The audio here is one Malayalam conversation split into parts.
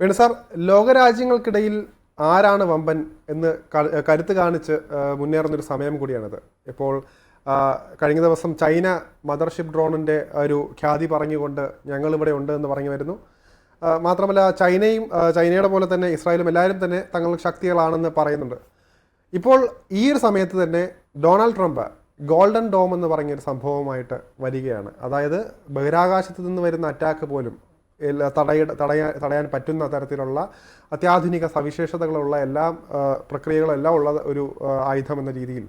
വേണു സാർ ലോകരാജ്യങ്ങൾക്കിടയിൽ ആരാണ് വമ്പൻ എന്ന് കരുത്ത് കാണിച്ച് മുന്നേറുന്നൊരു സമയം കൂടിയാണിത്. ഇപ്പോൾ കഴിഞ്ഞ ദിവസം ചൈന മദർഷിപ്പ് ഡ്രോണിന്റെ ഒരു ഖ്യാതി പറഞ്ഞുകൊണ്ട് ഞങ്ങൾ ഇവിടെ ഉണ്ട് എന്ന് പറഞ്ഞു വരുന്നു. മാത്രമല്ല ചൈനയും ചൈനയുടെ പോലെ തന്നെ ഇസ്രായേലും എല്ലാവരും തന്നെ തങ്ങൾ ശക്തികളാണെന്ന് പറയുന്നുണ്ട്. ഇപ്പോൾ ഈ ഒരു സമയത്ത് തന്നെ ഡൊണാൾഡ് ട്രംപ് ഗോൾഡൻ ഡോം എന്ന് പറഞ്ഞൊരു സംഭവമായിട്ട് വരികയാണ്. അതായത് ബഹിരാകാശത്ത് നിന്ന് വരുന്ന അറ്റാക്ക് പോലും തടയ തടയാൻ തടയാൻ പറ്റുന്ന തരത്തിലുള്ള അത്യാധുനിക സവിശേഷതകളുള്ള എല്ലാ പ്രക്രിയകളെല്ലാം പ്രക്രിയകളും എല്ലാം ഉള്ള ഒരു ആയുധം എന്ന രീതിയിൽ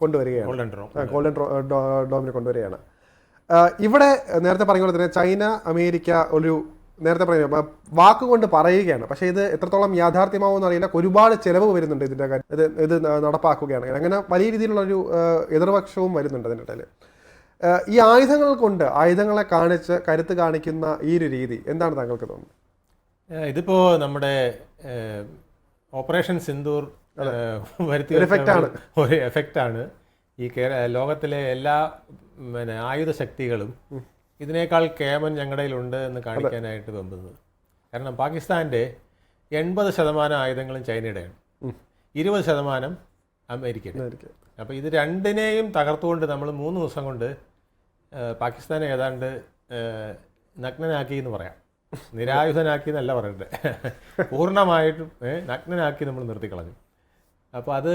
കൊണ്ടുവരികയാണ്. ഗോൾഡൻ ഡോമിനെ കൊണ്ടുവരികയാണ്. ഇവിടെ നേരത്തെ പറഞ്ഞ പോലെ തന്നെ ചൈന അമേരിക്ക ഒരു നേരത്തെ പറഞ്ഞ വാക്കുകൊണ്ട് പറയുകയാണ്. പക്ഷേ ഇത് എത്രത്തോളം യാഥാർത്ഥ്യമാവുമെന്ന് അറിയില്ല ഒരുപാട് ചെലവ് വരുന്നുണ്ട് ഇതിന്റെ കാര്യം. ഇത് ഇത് നടപ്പാക്കുകയാണെങ്കിൽ. അങ്ങനെ വലിയ രീതിയിലുള്ള ഒരു എതിർപക്ഷവും വരുന്നുണ്ട് അതിന്റെ ഇടയിൽ. ഈ ആയുധങ്ങൾ കൊണ്ട് ആയുധങ്ങളെ കാണിച്ച് കരുത്ത് കാണിക്കുന്ന ഈ ഒരു രീതി എന്താണ് താങ്കൾക്ക് തോന്നുന്നത്? ഇതിപ്പോ നമ്മുടെ ഓപ്പറേഷൻ സിന്ദൂർ വരുത്തിയ വരുത്തി ഒരു എഫക്റ്റ് ആണ്. ഈ ലോകത്തിലെ എല്ലാ പിന്നെ ആയുധ ശക്തികളും ഇതിനേക്കാൾ കേമൻ ഞങ്ങളുടെ ഉണ്ട് എന്ന് കാണിക്കാനായിട്ട് വെമ്പുന്നത് കാരണം പാകിസ്ഥാന്റെ എൺപത് ശതമാനം ആയുധങ്ങളും ചൈനയുടെയാണ്. ഇരുപത് ശതമാനം അമേരിക്കയുടെ. അപ്പോൾ ഇത് രണ്ടിനെയും തകർത്തുകൊണ്ട് നമ്മൾ മൂന്ന് ദിവസം കൊണ്ട് പാകിസ്ഥാനെ ഏതാണ്ട് നഗ്നനാക്കി എന്ന് പറയാം. നിരായുധനാക്കി എന്നല്ല പറയട്ടെ പൂർണമായിട്ടും നഗ്നനാക്കി നമ്മൾ നിർത്തിക്കളഞ്ഞു. അപ്പോൾ അത്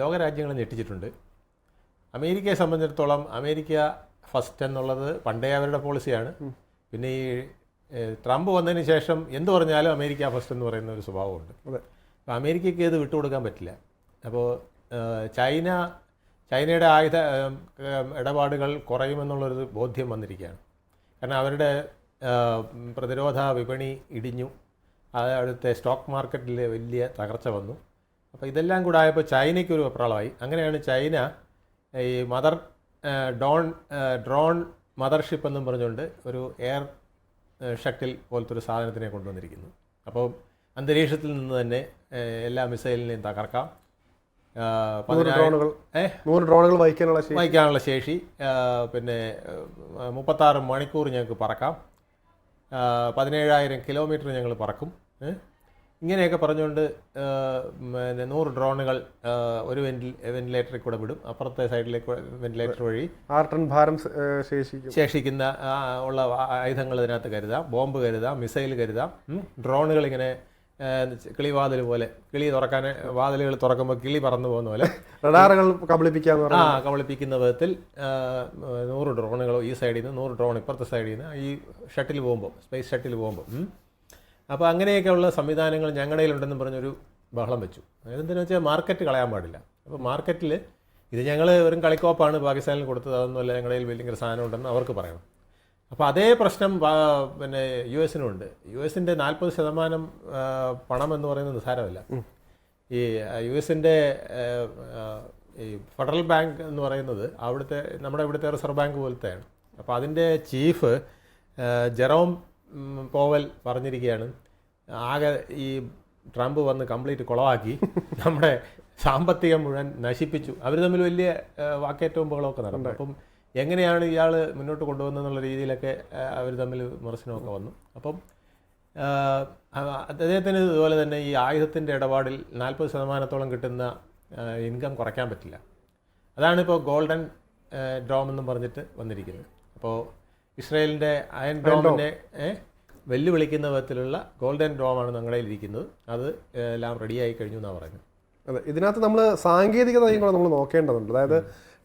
ലോകരാജ്യങ്ങളെ ഞെട്ടിച്ചിട്ടുണ്ട്. അമേരിക്കയെ സംബന്ധിച്ചിടത്തോളം അമേരിക്ക ഫസ്റ്റ് എന്നുള്ളത് പണ്ടേ അവരുടെ പോളിസിയാണ്. പിന്നെ ഈ ട്രംപ് വന്നതിന് ശേഷം എന്ത് പറഞ്ഞാലും അമേരിക്ക ഫസ്റ്റ് എന്ന് പറയുന്ന ഒരു സ്വഭാവമുണ്ട്. അപ്പോൾ അമേരിക്കയ്ക്ക് ഇത് വിട്ടുകൊടുക്കാൻ പറ്റില്ല. അപ്പോൾ ചൈന ചൈനയുടെ ആയുധ ഇടപാടുകൾ കുറയുമെന്നുള്ളൊരു ബോധ്യം വന്നിരിക്കുകയാണ്. കാരണം അവരുടെ പ്രതിരോധ വിപണി ഇടിഞ്ഞു. അവിടുത്തെ സ്റ്റോക്ക് മാർക്കറ്റിൽ വലിയ തകർച്ച വന്നു. അപ്പോൾ ഇതെല്ലാം കൂടെ ആയപ്പോൾ ചൈനയ്ക്കൊരു വെപ്രാളമായി. അങ്ങനെയാണ് ചൈന ഈ മദർ ഡോൺ ഡ്രോൺ മദർഷിപ്പ് എന്നും പറഞ്ഞുകൊണ്ട് ഒരു എയർ ഷട്ടിൽ പോലത്തെ ഒരു സാധനത്തിനെ കൊണ്ടുവന്നിരിക്കുന്നു. അപ്പോൾ അന്തരീക്ഷത്തിൽ നിന്ന് തന്നെ എല്ലാ മിസൈലിനെയും തകർക്കാം. ഡ്രോണുകൾ. നൂറ് ഡ്രോണുകൾ വഹിക്കാനുള്ള ശേഷി. വഹിക്കാനുള്ള ശേഷി. പിന്നെ മുപ്പത്താറ് മണിക്കൂർ ഞങ്ങൾക്ക് പറക്കാം. പതിനേഴായിരം കിലോമീറ്റർ ഞങ്ങൾ പറക്കും. ഇങ്ങനെയൊക്കെ പറഞ്ഞുകൊണ്ട് പിന്നെ നൂറ് ഡ്രോണുകൾ ഒരു വെന്റിൽ വെന്റിലേറ്ററിൽ കൂടെ വിടും. അപ്പുറത്തെ സൈഡിലേക്ക് വെന്റിലേറ്റർ വഴി ആറ് ടൺ ഭാരം ശേഷിക്കും. ശേഷിക്കുന്ന ഉള്ള ആയുധങ്ങൾ ഇതിനകത്ത് കരുതാം. ബോംബ് കരുതാം. മിസൈൽ കരുതാം. ഡ്രോണുകൾ ഇങ്ങനെ കിളിവാതിൽ പോലെ. കിളി തുറക്കാൻ വാതിലുകൾ തുറക്കുമ്പോൾ കിളി പറന്നു പോകുന്ന പോലെ. റഡാറുകൾ കബളിപ്പിക്കാന്ന് ആ കബളിപ്പിക്കുന്ന വിധത്തിൽ നൂറ് ഡ്രോണുകൾ ഈ സൈഡിൽ നിന്ന് നൂറ് ഡ്രോൺ ഇപ്പുറത്തെ സൈഡിൽ നിന്ന് ഈ ഷട്ടിൽ പോകുമ്പോൾ സ്പേസ് ഷട്ടിൽ പോകുമ്പോൾ അപ്പോൾ അങ്ങനെയൊക്കെയുള്ള സംവിധാനങ്ങൾ ഞങ്ങളുടെ കയ്യിലുണ്ടെന്ന് പറഞ്ഞൊരു ബഹളം വെച്ചു. അതെന്തിനു വെച്ചാൽ മാർക്കറ്റ് കളയാൻ പാടില്ല. അപ്പോൾ മാർക്കറ്റിൽ ഇത് ഞങ്ങൾ വെറും കളിക്കോപ്പാണ് പാകിസ്ഥാനിൽ കൊടുത്തത് അതൊന്നുമല്ല ഞങ്ങളുടെ കയ്യിൽ വലിയ സാധനം ഉണ്ടെന്ന് അവർക്ക് പറയണം. അപ്പോൾ അതേ പ്രശ്നം പിന്നെ യു എസിനുണ്ട് യു എസിന്റെ നാൽപ്പത് ശതമാനം പണം എന്ന് പറയുന്നത് നിസ്സാരമല്ല. ഈ യു എസിന്റെ ഈ ഫെഡറൽ ബാങ്ക് എന്ന് പറയുന്നത് അവിടുത്തെ നമ്മുടെ ഇവിടുത്തെ റിസർവ് ബാങ്ക് പോലത്തെയാണ്. അപ്പോൾ അതിന്റെ ചീഫ് ജെറോം പോവൽ പറഞ്ഞിരിക്കുകയാണ്. ആകെ ഈ ട്രംപ് വന്ന് കംപ്ലീറ്റ് കുളവാക്കി നമ്മുടെ സാമ്പത്തികം മുഴുവൻ നശിപ്പിച്ചു. അവർ തമ്മിൽ വലിയ വാക്കേറ്റവും ബഹളമൊക്കെ നടന്നു. അപ്പം എങ്ങനെയാണ് ഇയാൾ മുന്നോട്ട് കൊണ്ടുവന്നെന്നുള്ള രീതിയിലൊക്കെ അവർ തമ്മിൽ വിമർശനമൊക്കെ വന്നു. അപ്പം അദ്ദേഹത്തിന് ഇതുപോലെ തന്നെ ഈ ആയുധത്തിന്റെ ഇടപാടിൽ നാൽപ്പത് ശതമാനത്തോളം കിട്ടുന്ന ഇൻകം കുറയ്ക്കാൻ പറ്റില്ല. അതാണ് ഇപ്പോൾ ഗോൾഡൻ ഡ്രോം എന്നും പറഞ്ഞിട്ട് വന്നിരിക്കുന്നത്. അപ്പോൾ ഇസ്രയേലിന്റെ അയൺ ഡ്രോമിന്റെ വെല്ലുവിളിക്കുന്ന വിധത്തിലുള്ള ഗോൾഡൻ ഡ്രോമാണ് ഞങ്ങളുടെ ഇരിക്കുന്നത്. അത് എല്ലാം റെഡിയായി കഴിഞ്ഞു എന്നാണ് പറയുന്നത്. അതെ ഇതിനകത്ത് നമ്മൾ സാങ്കേതികതയും കൂടെ നമ്മൾ നോക്കേണ്ടതുണ്ട്. അതായത്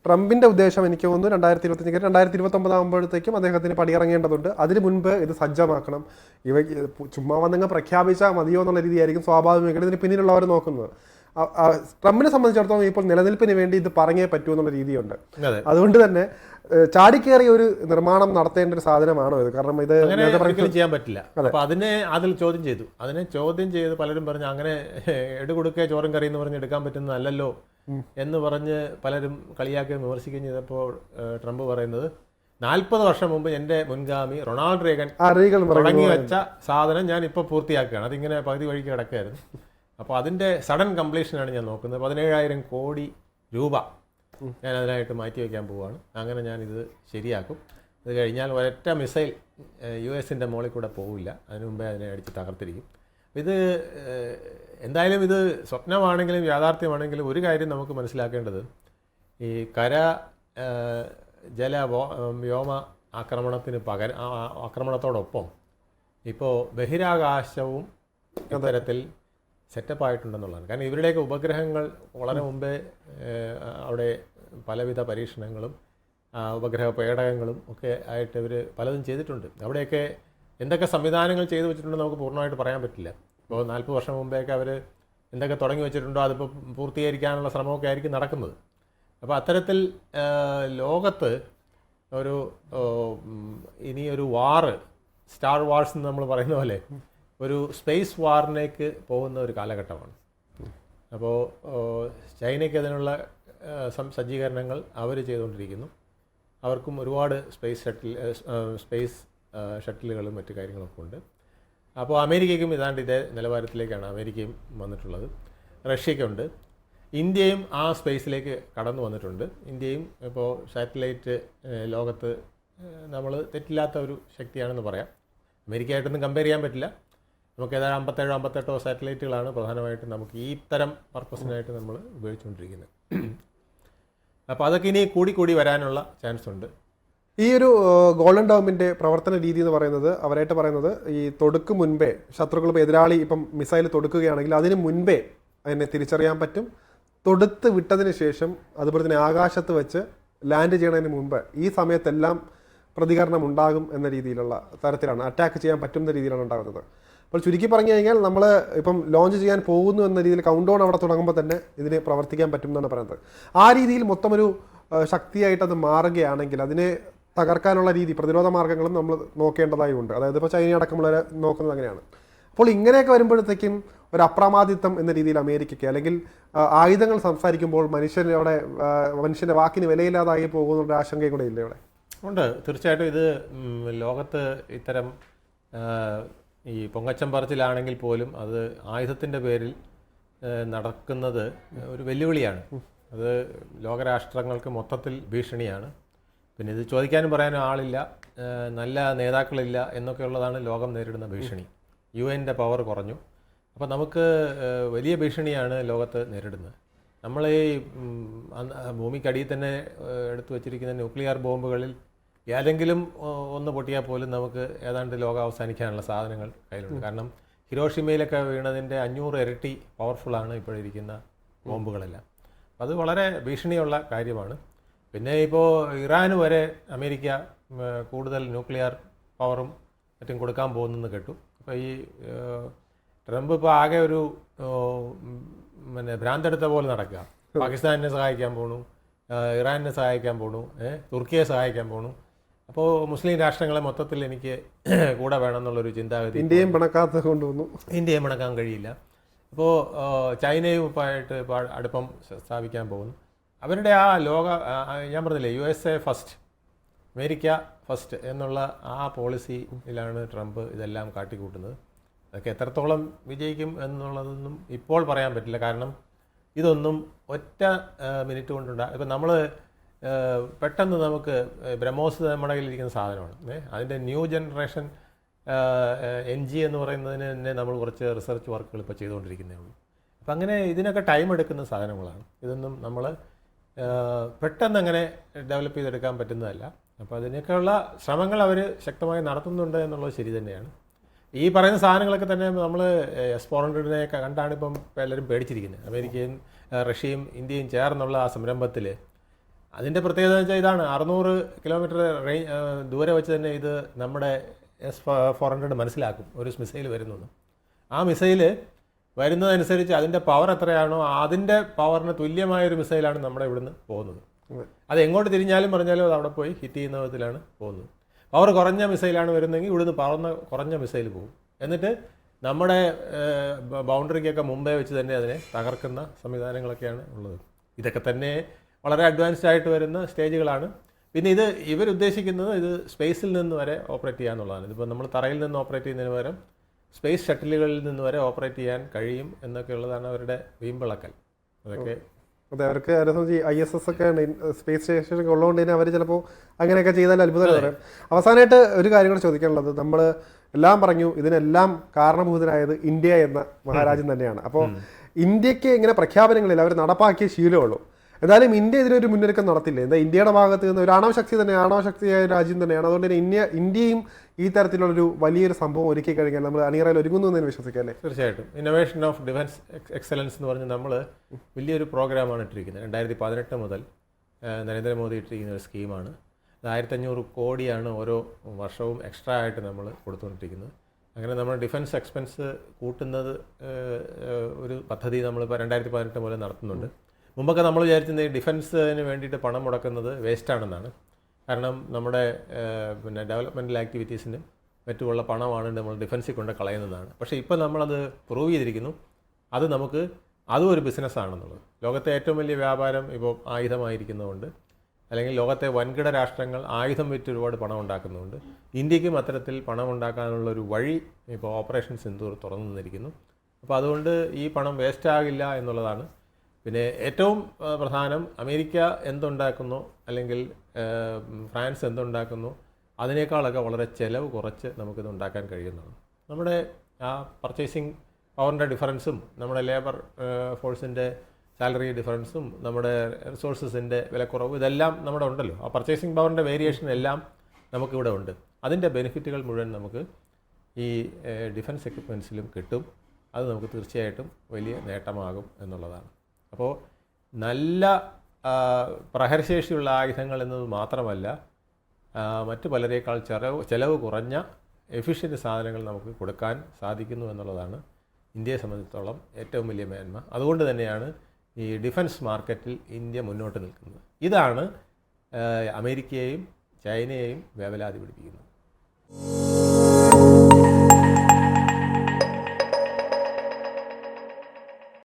ട്രംപിന്റെ ഉദ്ദേശം എനിക്ക് തോന്നുന്നു രണ്ടായിരത്തി ഇരുപത്തഞ്ച് രണ്ടായിരത്തി ഇരുപത്തൊമ്പത് ആകുമ്പോഴത്തേക്കും അദ്ദേഹത്തിന് പടിയിറങ്ങേണ്ടതുണ്ട്. അതിന് മുൻപ് ഇത് സജ്ജമാക്കണം. ഇവ ചുമ്മാ വന്നങ്ങ് പ്രഖ്യാപിച്ചാൽ മതിയോ എന്നുള്ള രീതിയായിരിക്കും സ്വാഭാവികമായിട്ടും ഇതിന് പിന്നിലുള്ളവർ നോക്കുന്നത്. ട്രംപിനെ സംബന്ധിച്ചിടത്തോളം ഇപ്പോൾ നിലനിൽപ്പിന് വേണ്ടി ഇത് പറഞ്ഞേ പറ്റൂ എന്നുള്ള രീതിയുണ്ട്. അതുകൊണ്ട് തന്നെ ചാടിക്കേറിയ ഒരു നിർമ്മാണം നടത്തേണ്ട ഒരു സാധനമാണോ ഇത്? കാരണം ഇത് ചെയ്യാൻ പറ്റില്ല. അപ്പൊ അതിനെ അതിൽ ചോദ്യം ചെയ്തു. അതിനെ ചോദ്യം ചെയ്ത് പലരും പറഞ്ഞു അങ്ങനെ എടുകൊടുക്കുക ചോറും കറി എന്ന് പറഞ്ഞ് എടുക്കാൻ പറ്റുന്നതല്ലല്ലോ എന്ന് പറഞ്ഞ് പലരും കളിയാക്കുകയും വിമർശിക്കുകയും ചെയ്തപ്പോൾ ട്രംപ് പറയുന്നത് നാൽപ്പത് വർഷം മുമ്പ് എന്റെ മുൻഗാമി റൊണാൾഡ് റേഗൻ തുടങ്ങി വെച്ച സാധനം ഞാൻ ഇപ്പോൾ പൂർത്തിയാക്കുകയാണ്. അതിങ്ങനെ പകുതി വഴിക്ക് കിടക്കുകയായിരുന്നു. അപ്പോൾ അതിന്റെ സഡൻ കംപ്ലീഷനാണ് ഞാൻ നോക്കുന്നത്. പതിനേഴായിരം കോടി രൂപ ഞാൻ അതിനായിട്ട് മാറ്റി വയ്ക്കാൻ പോവുകയാണ് അങ്ങനെ ഞാനിത് ശരിയാക്കും. ഇത് കഴിഞ്ഞാൽ ഒരൊറ്റ മിസൈൽ യു എസിന്റെ മുകളിൽ കൂടെ പോവില്ല. അതിനു മുമ്പേ അതിനെ അടിച്ച് തകർത്തിരിക്കും. ഇത് എന്തായാലും ഇത് സ്വപ്നമാണെങ്കിലും യാഥാർത്ഥ്യമാണെങ്കിലും ഒരു കാര്യം നമുക്ക് മനസ്സിലാക്കേണ്ടത് ഈ കര ജല വ്യോമ ആക്രമണത്തിന് പകരം ആക്രമണത്തോടൊപ്പം ഇപ്പോൾ ബഹിരാകാശവും ഇത്തരത്തിൽ സെറ്റപ്പ് ആയിട്ടുണ്ടെന്നുള്ളതാണ്. കാരണം ഇവരുടെയൊക്കെ ഉപഗ്രഹങ്ങൾ വളരെ മുമ്പേ അവിടെ പലവിധ പരീക്ഷണങ്ങളും ഉപഗ്രഹ പേടകങ്ങളും ഒക്കെ ആയിട്ട് ഇവർ പലതും ചെയ്തിട്ടുണ്ട്. അവിടെയൊക്കെ എന്തൊക്കെ സംവിധാനങ്ങൾ ചെയ്തു വെച്ചിട്ടുണ്ടെന്ന് നമുക്ക് പൂർണമായിട്ട് പറയാൻ പറ്റില്ല. ഇപ്പോൾ നാൽപ്പത് വർഷം മുമ്പേയൊക്കെ അവർ എന്തൊക്കെ തുടങ്ങി വെച്ചിട്ടുണ്ടോ അതിപ്പോൾ പൂർത്തീകരിക്കാനുള്ള ശ്രമമൊക്കെ ആയിരിക്കും നടക്കുന്നത്. അപ്പോൾ അത്തരത്തിൽ ലോകത്ത് ഒരു ഇനി ഒരു വാറ് സ്റ്റാർ വാർസ് എന്ന് നമ്മൾ പറയുന്ന പോലെ ഒരു സ്പേസ് വാറിലേക്ക് പോകുന്ന ഒരു കാലഘട്ടമാണ്. അപ്പോൾ ചൈനയ്ക്ക് അതിനുള്ള സജ്ജീകരണങ്ങൾ അവർ ചെയ്തുകൊണ്ടിരിക്കുന്നു. അവർക്കും ഒരുപാട് സ്പേസ് ഷട്ടിൽ സ്പേസ് ഷട്ടിലുകളും മറ്റു കാര്യങ്ങളൊക്കെ ഉണ്ട്. അപ്പോൾ അമേരിക്കയ്ക്കും ഏതാണ്ട് ഇതേ നിലവാരത്തിലേക്കാണ് അമേരിക്കയും വന്നിട്ടുള്ളത്. റഷ്യയ്ക്കുണ്ട്. ഇന്ത്യയും ആ സ്പേസിലേക്ക് കടന്നു വന്നിട്ടുണ്ട്. ഇന്ത്യയും ഇപ്പോൾ സാറ്റലൈറ്റ് ലോകത്ത് നമ്മൾ തെറ്റില്ലാത്ത ഒരു ശക്തിയാണെന്ന് പറയാം. അമേരിക്കയായിട്ടൊന്നും കമ്പയർ ചെയ്യാൻ പറ്റില്ല. നമുക്ക് ഏതാണ്ട് അമ്പത്തേഴോ അമ്പത്തെട്ടോ സാറ്റലൈറ്റുകളാണ് പ്രധാനമായിട്ടും നമുക്ക് ഈ തരം പർപ്പസിനായിട്ട് നമ്മൾ ഉപയോഗിച്ചുകൊണ്ടിരിക്കുന്നത്. അപ്പോൾ അതൊക്കെ ഇനി കൂടി കൂടി വരാനുള്ള ചാൻസ് ഉണ്ട്. ഈ ഒരു ഗോൾഡൻ ഡോമിന്റെ പ്രവർത്തന രീതി എന്ന് പറയുന്നത് അവരായിട്ട് പറയുന്നത് ഈ തൊടുക്ക് മുൻപേ ശത്രുക്കൾ ഇപ്പോൾ എതിരാളി ഇപ്പം മിസൈൽ തൊടുക്കുകയാണെങ്കിൽ അതിന് മുൻപേ അതിനെ തിരിച്ചറിയാൻ പറ്റും. തൊടുത്ത് വിട്ടതിന് ശേഷം അതുപോലെ തന്നെ ആകാശത്ത് വെച്ച് ലാൻഡ് ചെയ്യുന്നതിന് മുമ്പ് ഈ സമയത്തെല്ലാം പ്രതികരണം ഉണ്ടാകും എന്ന രീതിയിലുള്ള തരത്തിലാണ് അറ്റാക്ക് ചെയ്യാൻ പറ്റുന്ന രീതിയിലാണ് ഉണ്ടാകുന്നത്. അപ്പോൾ ചുരുക്കി പറഞ്ഞു കഴിഞ്ഞാൽ നമ്മൾ ഇപ്പം ലോഞ്ച് ചെയ്യാൻ പോകുന്നു എന്ന രീതിയിൽ കൗണ്ട് ഡൗൺ അവിടെ തുടങ്ങുമ്പോൾ തന്നെ ഇതിന് പ്രവർത്തിക്കാൻ പറ്റും എന്നാണ് പറയുന്നത്. ആ രീതിയിൽ മൊത്തം ഒരു ശക്തിയായിട്ട് അത് മാറുകയാണെങ്കിൽ അതിനെ തകർക്കാനുള്ള രീതി പ്രതിരോധ മാർഗങ്ങളും നമ്മൾ നോക്കേണ്ടതായി ഉണ്ട്. അതായത് ഇപ്പോൾ ചൈന അടക്കമുള്ളവർ നോക്കുന്നത് അങ്ങനെയാണ്. അപ്പോൾ ഇങ്ങനെയൊക്കെ വരുമ്പോഴത്തേക്കും ഒരു അപ്രമാദിത്വം എന്ന രീതിയിൽ അമേരിക്കയ്ക്ക് അല്ലെങ്കിൽ ആയുധങ്ങൾ സംസാരിക്കുമ്പോൾ മനുഷ്യൻ അവിടെ ആ, മനുഷ്യന്റെ വാക്കിന് വിലയില്ലാതായി പോകുന്ന ഒരു ആശങ്കയും കൂടെ ഇല്ലേ ഇവിടെ ഉണ്ട്. തീർച്ചയായിട്ടും ഇത് ലോകത്ത് ഇത്തരം ഈ പൊങ്ങച്ചം പറച്ചിലാണെങ്കിൽ പോലും അത് ആയുധത്തിന്റെ പേരിൽ നടക്കുന്നത് ഒരു വെല്ലുവിളിയാണ്. അത് ലോകരാഷ്ട്രങ്ങൾക്ക് മൊത്തത്തിൽ ഭീഷണിയാണ്. പിന്നെ ഇത് ചോദിക്കാനും പറയാനും ആളില്ല നല്ല നേതാക്കളില്ല എന്നൊക്കെയുള്ളതാണ് ലോകം നേരിടുന്ന ഭീഷണി. യു എന്റെ പവർ കുറഞ്ഞു. അപ്പോൾ നമുക്ക് വലിയ ഭീഷണിയാണ് ലോകത്ത് നേരിടുന്നത്. നമ്മൾ ഈ ഭൂമിക്കടിയിൽ തന്നെ എടുത്തു വച്ചിരിക്കുന്ന ന്യൂക്ലിയർ ബോംബുകളിൽ ഏതെങ്കിലും ഒന്ന് പൊട്ടിയാൽ പോലും നമുക്ക് ഏതാണ്ട് ലോകം അവസാനിക്കാനുള്ള സാധനങ്ങൾ കയ്യിലുണ്ട്. കാരണം ഹിരോഷിമയിലൊക്കെ വീണതിന്റെ അഞ്ഞൂറ് ഇരട്ടി പവർഫുള്ളാണ് ഇപ്പോഴിരിക്കുന്ന ബോംബുകളെല്ലാം. അത് വളരെ ഭീഷണിയുള്ള കാര്യമാണ്. പിന്നെ ഇപ്പോൾ ഇറാൻ വരെ അമേരിക്ക കൂടുതൽ ന്യൂക്ലിയർ പവറും മറ്റും കൊടുക്കാൻ പോകുന്നെന്ന് കേട്ടു. അപ്പോൾ ഈ ട്രംപ് ഇപ്പോൾ ആകെ ഒരു പിന്നെ ഭ്രാന്തെടുത്ത പോലെ നടക്കുക. പാകിസ്ഥാനെ സഹായിക്കാൻ പോണു ഇറാനിനെ ഇറാനെ സഹായിക്കാൻ പോണു തുർക്കിയെ സഹായിക്കാൻ പോണു. അപ്പോൾ മുസ്ലിം രാഷ്ട്രങ്ങളെ മൊത്തത്തിൽ എനിക്ക് കൂടെ വേണമെന്നുള്ളൊരു ചിന്താഗതി ഇന്ത്യയും പിണക്കാത്ത കൊണ്ടുവന്നു. ഇന്ത്യയും പിണക്കാൻ കഴിയില്ല. അപ്പോൾ ചൈനയും ഇപ്പോൾ ആയിട്ട് ഇപ്പോൾ അടുപ്പം സ്ഥാപിക്കാൻ പോകുന്നു. അവരുടെ ആ ലോക ഞാൻ പറഞ്ഞില്ലേ U S A first America first എന്നുള്ള ആ പോളിസിയിലാണ് ട്രംപ് ഇതെല്ലാം കാട്ടിക്കൂട്ടുന്നത്. അതൊക്കെ എത്രത്തോളം വിജയിക്കും എന്നുള്ളതൊന്നും ഇപ്പോൾ പറയാൻ പറ്റില്ല. കാരണം ഇതൊന്നും ഒറ്റ മിനിറ്റ് കൊണ്ടുണ്ടാ ഇപ്പം നമ്മൾ പെട്ടെന്ന് നമുക്ക് ബ്രഹ്മോസ് നമ്മുടെ കയ്യിലിരിക്കുന്ന സാധനമാണ്. അതിന്റെ ന്യൂ ജനറേഷൻ എൻ ജി എന്ന് പറയുന്നതിന് തന്നെ നമ്മൾ കുറച്ച് റിസർച്ച് വർക്കുകൾ ഇപ്പോൾ ചെയ്തുകൊണ്ടിരിക്കുന്നേ ഉള്ളൂ. അപ്പം അങ്ങനെ ഇതിനൊക്കെ ടൈം എടുക്കുന്ന സാധനങ്ങളാണ്. ഇതൊന്നും നമ്മൾ പെട്ടെന്ന് അങ്ങനെ ഡെവലപ്പ് ചെയ്തെടുക്കാൻ പറ്റുന്നതല്ല. അപ്പോൾ അതിനൊക്കെയുള്ള ശ്രമങ്ങൾ അവർ ശക്തമായി നടത്തുന്നുണ്ട് എന്നുള്ളത് ശരി തന്നെയാണ്. ഈ പറയുന്ന സാധനങ്ങളൊക്കെ തന്നെ നമ്മൾ എസ് ഫോർ ഹൺഡ്രഡിനെ കണ്ടാണ് ഇപ്പം എല്ലാവരും പേടിച്ചിരിക്കുന്നത്. അമേരിക്കയും റഷ്യയും ഇന്ത്യയും ചേർന്നുള്ള ആ സംരംഭത്തിൽ അതിന്റെ പ്രത്യേകത എന്ന് വെച്ചാൽ ഇതാണ് അറുന്നൂറ് കിലോമീറ്റർ റേഞ്ച് ദൂരെ വെച്ച് തന്നെ ഇത് നമ്മുടെ എസ് ഫോർ ഹൺഡ്രഡ് മനസ്സിലാക്കും ഒരു മിസൈൽ വരുന്നത്. ആ മിസൈൽ വരുന്നതനുസരിച്ച് അതിന്റെ പവർ എത്രയാണോ അതിന്റെ പവറിന് തുല്യമായ ഒരു മിസൈലാണ് നമ്മുടെ ഇവിടുന്ന് പോകുന്നത്. അത് എങ്ങോട്ട് തിരിഞ്ഞാലും പറഞ്ഞാലും അത് അവിടെ പോയി ഹിറ്റ് ചെയ്യുന്ന വിധത്തിലാണ് പോകുന്നത്. പവർ കുറഞ്ഞ മിസൈലാണ് വരുന്നതെങ്കിൽ ഇവിടുന്ന് പറന്ന കുറഞ്ഞ മിസൈൽ പോകും. എന്നിട്ട് നമ്മുടെ ബൗണ്ടറിക്കൊക്കെ മുമ്പേ വെച്ച് തന്നെ അതിനെ തകർക്കുന്ന സംവിധാനങ്ങളൊക്കെയാണ് ഉള്ളത്. ഇതൊക്കെ തന്നെ വളരെ അഡ്വാൻസ്ഡ് ആയിട്ട് വരുന്ന സ്റ്റേജുകളാണ്. പിന്നെ ഇത് ഇവരുദ്ദേശിക്കുന്നത് ഇത് സ്പേസിൽ നിന്ന് വരെ ഓപ്പറേറ്റ് ചെയ്യാന്നുള്ളതാണ്. ഇതിപ്പോൾ നമ്മൾ തറയിൽ നിന്ന് ഓപ്പറേറ്റ് ചെയ്യുന്നതിന് പകരം സ്പേസ് ഷട്ടിലുകളിൽ നിന്ന് വരെ ഓപ്പറേറ്റ് ചെയ്യാൻ കഴിയും എന്നൊക്കെ ഉള്ളതാണ് അവരുടെ വീമ്പിളക്കൽ. അതൊക്കെ അതെ അവർക്ക് ഐ എസ് എസ് ഒക്കെ സ്പേസ് സ്റ്റേഷൻ ഒക്കെ ഉള്ളതുകൊണ്ട് തന്നെ അവർ ചിലപ്പോൾ അങ്ങനെയൊക്കെ ചെയ്താൽ അത്ഭുതം പറയാം. അവസാനമായിട്ട് ഒരു കാര്യം കൂടെ ചോദിക്കാനുള്ളത്. നമ്മൾ എല്ലാം പറഞ്ഞു ഇതിനെല്ലാം കാരണഭൂതനായത് ഇന്ത്യ എന്ന മഹാരാജ്യം തന്നെയാണ്. അപ്പോൾ ഇന്ത്യയ്ക്ക് ഇങ്ങനെ പ്രഖ്യാപനങ്ങളിൽ അവർ നടപ്പാക്കിയ ശീലമുള്ളൂ എന്തായാലും ഇന്ത്യ ഇതിനൊരു മുന്നൊരുക്കം നടത്തില്ല? എന്താ ഇന്ത്യയുടെ ഭാഗത്ത് നിന്ന് ഒരു ആണവശക്തി തന്നെ ആണവ ശക്തിയായ രാജ്യം തന്നെയാണ്. അതുകൊണ്ട് തന്നെ ഇന്ത്യ ഇന്ത്യയും ഈ തരത്തിലുള്ളൊരു വലിയൊരു സംഭവം ഒരുക്കി കഴിഞ്ഞാൽ നമ്മൾ അണിയറയിൽ ഒരുങ്ങുന്നു എന്ന് വിശ്വസിക്കാം അല്ലേ? തീർച്ചയായിട്ടും. ഇന്നോവേഷൻ ഓഫ് ഡിഫൻസ് എക്സലൻസ് എന്ന് പറഞ്ഞ് നമ്മൾ വലിയൊരു പ്രോഗ്രാമാണ് ഇട്ടിരിക്കുന്നത്. രണ്ടായിരത്തി പതിനെട്ട് മുതൽ നരേന്ദ്രമോദി ഇട്ടിരിക്കുന്ന ഒരു സ്കീമാണ്. അത് ആയിരത്തഞ്ഞൂറ് കോടിയാണ് ഓരോ വർഷവും എക്സ്ട്രാ ആയിട്ട് നമ്മൾ കൊടുത്തുകൊണ്ടിരിക്കുന്നത്. അങ്ങനെ നമ്മൾ ഡിഫൻസ് എക്സ്പെൻസ് കൂട്ടുന്നത് ഒരു പദ്ധതി നമ്മളിപ്പോൾ രണ്ടായിരത്തി പതിനെട്ട് മുതൽ നടത്തുന്നുണ്ട്. മുമ്പൊക്കെ നമ്മൾ വിചാരിച്ചത് ഈ ഡിഫൻസിന് വേണ്ടിയിട്ട് പണം മുടക്കുന്നത് വേസ്റ്റാണെന്നാണ്. കാരണം നമ്മുടെ പിന്നെ ഡെവലപ്മെന്റൽ ആക്ടിവിറ്റീസിനും മറ്റുമുള്ള പണമാണ് നമ്മൾ ഡിഫൻസിൽ കൊണ്ട് കളയുന്നതാണ്. പക്ഷേ ഇപ്പോൾ നമ്മളത് പ്രൂവ് ചെയ്തിരിക്കുന്നു. അത് നമുക്ക് അതും ഒരു ബിസിനസ്സാണെന്നുള്ളത്. ലോകത്തെ ഏറ്റവും വലിയ വ്യാപാരം ഇപ്പോൾ ആയുധമായിരിക്കുന്നതുകൊണ്ട് അല്ലെങ്കിൽ ലോകത്തെ വൻകിട രാഷ്ട്രങ്ങൾ ആയുധം വിറ്റ് ഒരുപാട് പണം ഉണ്ടാക്കുന്നുണ്ട് ഇന്ത്യക്കും അത്തരത്തിൽ പണം ഉണ്ടാക്കാനുള്ള ഒരു വഴി ഇപ്പോൾ ഓപ്പറേഷൻ സിന്ധൂർ തുറന്നു നിന്നിരിക്കുന്നു അപ്പോൾ അതുകൊണ്ട് ഈ പണം വേസ്റ്റ് ആകില്ല എന്നുള്ളതാണ് പിന്നെ ഏറ്റവും പ്രധാനം അമേരിക്ക എന്തുണ്ടാക്കുന്നു അല്ലെങ്കിൽ ഫ്രാൻസ് എന്തുണ്ടാക്കുന്നു അതിനേക്കാളൊക്കെ വളരെ ചിലവ് കുറച്ച് നമുക്കിത് ഉണ്ടാക്കാൻ കഴിയുന്നതാണ്. നമ്മുടെ ആ പർച്ചേസിങ് പവറിന്റെ ഡിഫറൻസും നമ്മുടെ ലേബർ ഫോഴ്സിന്റെ സാലറി ഡിഫറൻസും നമ്മുടെ റിസോഴ്സസിന്റെ വിലക്കുറവ് ഇതെല്ലാം നമ്മുടെ ഉണ്ടല്ലോ. ആ പർച്ചേസിങ് പവറിന്റെ വേരിയേഷൻ എല്ലാം നമുക്കിവിടെ ഉണ്ട്. അതിന്റെ ബെനിഫിറ്റുകൾ മുഴുവൻ നമുക്ക് ഈ ഡിഫൻസ് എക്യുപ്മെൻസിലും കിട്ടും. അത് നമുക്ക് തീർച്ചയായിട്ടും വലിയ നേട്ടമാകും എന്നുള്ളതാണ്. അപ്പോൾ നല്ല പ്രഹരശേഷിയുള്ള ആയുധങ്ങൾ എന്നത് മാത്രമല്ല മറ്റു മറ്റ് പലരേക്കാൾ ചെലവ് ചെലവ് കുറഞ്ഞ എഫിഷ്യന്റ് സാധനങ്ങൾ നമുക്ക് കൊടുക്കാൻ സാധിക്കുന്നു എന്നുള്ളതാണ് ഇന്ത്യയെ സംബന്ധിച്ചിടത്തോളം ഏറ്റവും വലിയ മേന്മ. അതുകൊണ്ട് തന്നെയാണ് ഈ ഡിഫൻസ് മാർക്കറ്റിൽ ഇന്ത്യ മുന്നോട്ട് നിൽക്കുന്നത്. ഇതാണ് അമേരിക്കയെയും ചൈനയെയും വേവലാതി പിടിപ്പിക്കുന്നത്.